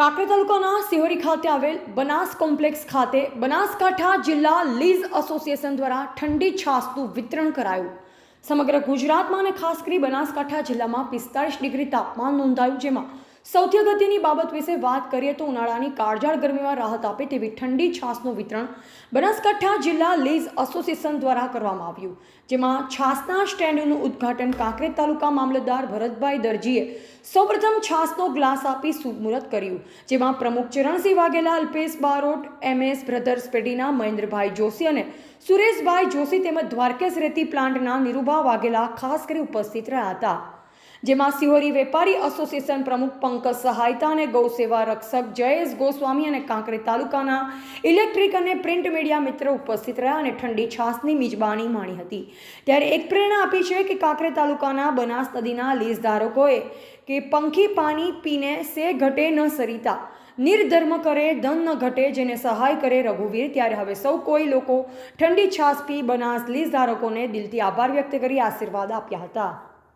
કાંકરેજ તાલુકાના સિહોરી ખાતે આવેલ બનાસ કોમ્પ્લેક્સ ખાતે બનાસકાંઠા જિલ્લા લીઝ એસોસિએશન દ્વારા ઠંડી છાસનું વિતરણ કરાયું. સમગ્ર ગુજરાતમાં અને ખાસ કરી બનાસકાંઠા જિલ્લામાં પિસ્તાળીસ ડિગ્રી તાપમાન નોંધાયું, જેમાં સૌથી અગત્યની બાબત વિશે વાત કરીએ તો ઉનાળાની કાળજાળ ગરમીમાં રાહત આપે તેવી ઠંડી છાસનું વિતરણ બનાસકાંઠા જિલ્લા લીઝ એસોસિએશન દ્વારા કરવામાં આવ્યું. જેમાં છાસના સ્ટેન્ડનું ઉદ્ઘાટન કાંકરેજ તાલુકા મામલતદાર ભરતભાઈ દરજીએ સૌપ્રથમ છાસનો ગ્લાસ આપી શુભમુહૂર્ત કર્યું, જેમાં પ્રમુખ ચરણસિંહ વાઘેલા, અલ્પેશ બારોટ, એમએસ બ્રધર્સ પેઢીના મહેન્દ્રભાઈ જોશી અને સુરેશભાઈ જોશી તેમજ દ્વારકેશ રેતી પ્લાન્ટના નિરૂભા વાઘેલા ખાસ કરી ઉપસ્થિત રહ્યા હતા. જેમાં સિહોરી વેપારી એસોસિએશન પ્રમુખ પંકજ સહાયતા અને ગૌ સેવા રક્ષક જયેશ ગોસ્વામી અને કાંકરે તાલુકાના ઇલેક્ટ્રિક અને પ્રિન્ટ મીડિયા મિત્રો ઉપસ્થિત રહ્યા અને ઠંડી છાસની મિજબાની માણી હતી. ત્યારે એક પ્રેરણા આપી છે કે કાંકરે તાલુકાના બનાસ નદીના લીઝ ધારકોએ કે પંખી પાણી પીને સે ઘટે ન સરિતા, નિર્ધર્મ કરે, ધન ન ઘટે જેને સહાય કરે રઘુવીર, ત્યારે હવે સૌ કોઈ લોકો ઠંડી છાસ પી બનાસ લીઝ ધારકોને દિલથી આભાર વ્યક્ત કરી આશીર્વાદ આપ્યા હતા.